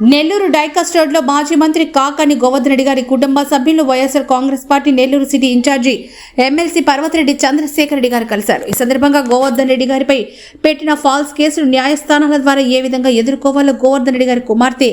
నెల్లూరు డైకాస్ రోడ్లో మాజీ మంత్రి కాకాని గోవర్ధన్ రెడ్డి గారి కుటుంబ సభ్యులు YSR Congress party Nellore city incharge MLC Parvathireddy Chandrasekhar Reddy గారు కలిశారు. ఈ సందర్భంగా గోవర్ధన్ రెడ్డి గారిపై పెట్టిన ఫాల్స్ కేసులు న్యాయస్థానాల ద్వారా ఏ విధంగా ఎదుర్కోవాలో గోవర్ధన్ రెడ్డి గారి కుమార్తె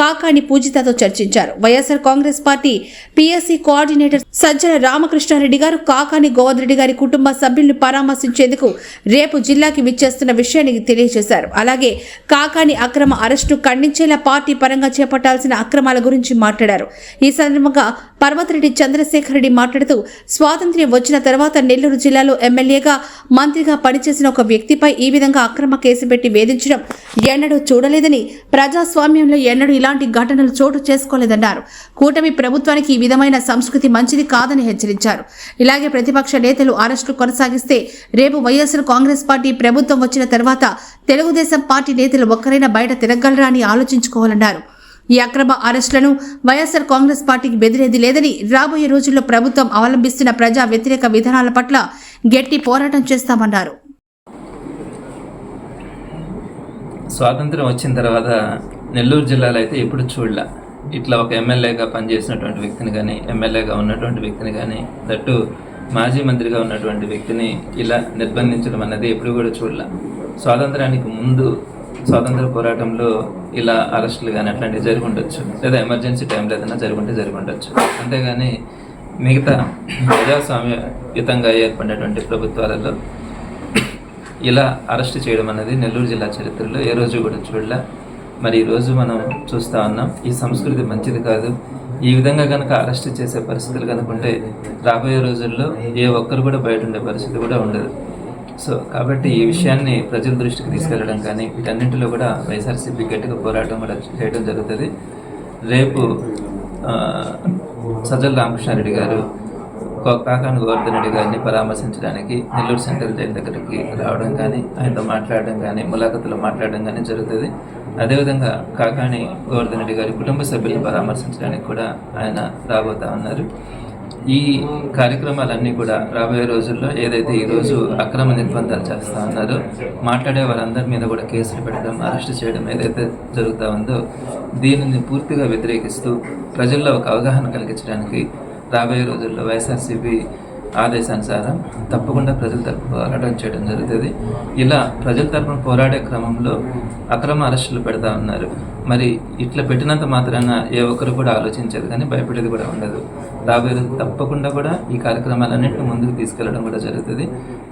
కాకాని పూజితతో చర్చించారు. YSR Congress party PSC coordinator Sajjala Ramakrishnareddy గారు కాకాని గోవర్ధన్ రెడ్డి గారి కుటుంబ సభ్యులను పరామర్శించేందుకు రేపు జిల్లాకి విచ్చేస్తున్న విషయాన్ని తెలియజేశారు. అలాగే కాకాని అక్రమ అరెస్టు ఖండించేలా పార్టీ పరంగా చేపట్టాల్సిన అక్రమాల గురించి మాట్లాడారు. ఈ సందర్భంగా పర్వతిరెడ్డి చంద్రశేఖర్ రెడ్డి మాట్లాడుతూ స్వాతంత్ర్యం వచ్చిన తర్వాత నెల్లూరు జిల్లాలో ఎమ్మెల్యేగా మంత్రిగా పనిచేసిన ఒక వ్యక్తిపై ఈ విధంగా అక్రమ కేసు పెట్టి వేధించడం ఎన్నడూ చూడలేదని ప్రజాస్వామ్యంలో ఎన్నడూ ఇలాంటి ఘటనలు చోటు చేసుకోలేదన్నారు. కూటమి ప్రభుత్వానికి ఈ విధమైన సంస్కృతి మంచిది కాదని హెచ్చరించారు. ఇలాగే ప్రతిపక్ష నేతలు అరెస్టులు కొనసాగిస్తే రేపు వైఎస్ఆర్ కాంగ్రెస్ పార్టీ ప్రభుత్వం వచ్చిన తర్వాత తెలుగుదేశం పార్టీ నేతలు ఒక్కరైనా బయట తిరగలరా అని ఆలోచించుకోవాలన్నారు. ఈ అక్రమ అరెస్టులను వైఎస్ఆర్ కాంగ్రెస్ పార్టీకి బెదిరేది లేదని రాబోయే రోజుల్లో ప్రభుత్వం అవలంబిస్తున్న ప్రజా వ్యతిరేక విధానాల పట్ల గట్టి పోరాటం చేస్తామన్నారు. స్వాతంత్రం వచ్చిన తర్వాత నెల్లూరు జిల్లాలో అయితే ఎప్పుడు చూడలే. ఇట్లా ఒక ఎమ్మెల్యేగా పనిచేసినటువంటి వ్యక్తిని కానీ ఎమ్మెల్యేగా ఉన్నటువంటి వ్యక్తిని కానీ దట్టు మాజీ మంత్రిగా ఉన్నటువంటి వ్యక్తిని ఇలా నిర్బంధించడం అన్నది ఎప్పుడు కూడా చూడలే. స్వాతంత్రానికి ముందు స్వాతంత్ర పోరాటంలో ఇలా అరెస్టులు కానీ అట్లాంటివి జరుగుండొచ్చు. లేదా ఎమర్జెన్సీ టైంలో ఏదైనా జరుగుంటే జరుగుండొచ్చు. అంతేగాని మిగతా ప్రజాస్వామ్యయుతంగా ఏర్పడినటువంటి ప్రభుత్వాలలో ఇలా అరెస్ట్ చేయడం అనేది నెల్లూరు జిల్లా చరిత్రలో ఏ రోజు కూడా చూడలే. మరి ఈరోజు మనం చూస్తా ఉన్నాం ఈ సంస్కృతి మంచిది కాదు. ఈ విధంగా కనుక అరెస్ట్ చేసే పరిస్థితులు కనుక ఉంటే రాబోయే రోజుల్లో ఏ ఒక్కరు కూడా బయట ఉండే పరిస్థితి కూడా ఉండదు. సో కాబట్టి ఈ విషయాన్ని ప్రజల దృష్టికి తీసుకెళ్ళడం కానీ వీటన్నింటిలో కూడా వైఎస్ఆర్సీపీ గట్టిగా పోరాటం కూడా చేయడం జరుగుతుంది. రేపు సజ్జల రామకృష్ణారెడ్డి గారు కో- కాకాని గోవర్ధన్ రెడ్డి గారిని పరామర్శించడానికి నెల్లూరు సెంట్రల్ జైలు దగ్గరికి రావడం కానీ ఆయనతో మాట్లాడడం కానీ ములాఖతులు మాట్లాడడం కానీ జరుగుతుంది. అదేవిధంగా కాకాని గోవర్ధన్ రెడ్డి గారి కుటుంబ సభ్యులను పరామర్శించడానికి కూడా ఆయన రాబోతా ఉన్నారు. ఈ కార్యక్రమాలన్నీ కూడా రాబోయే రోజుల్లో ఏదైతే ఈరోజు అక్రమ నిర్బంధాలు చేస్తా ఉన్నారో మాట్లాడే వారందరి మీద కూడా కేసులు పెట్టడం అరెస్ట్ చేయడం ఏదైతే జరుగుతూ ఉందో దీనిని పూర్తిగా వ్యతిరేకిస్తూ ప్రజల్లో ఒక అవగాహన కలిగించడానికి రాబోయే రోజుల్లో వైఎస్ఆర్సీపీ ఆదేశానుసారం తప్పకుండా ప్రజల తరపు పోరాటం చేయడం జరుగుతుంది. ఇలా ప్రజల తరపున పోరాడే క్రమంలో అక్రమ అరెస్టులు పెడతా ఉన్నారు. మరి ఇట్లా పెట్టినంత మాత్రాన ఏ ఒక్కరు కూడా ఆలోచించేది కానీ భయపడేది కూడా ఉండదు. రాబోయే రోజు తప్పకుండా కూడా ఈ కార్యక్రమాలన్నింటినీ ముందుకు తీసుకెళ్ళడం కూడా జరుగుతుంది.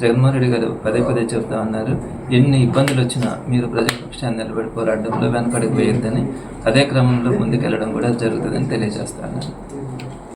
జగన్మోహన్ రెడ్డి గారు పదే పదే చెబుతా ఉన్నారు ఎన్ని ఇబ్బందులు వచ్చినా మీరు ప్రజల పక్షాన్ని నిలబడి పోరాటంలో వెనకడికి పోయొద్దని అదే క్రమంలో ముందుకెళ్ళడం కూడా జరుగుతుందని తెలియజేస్తాను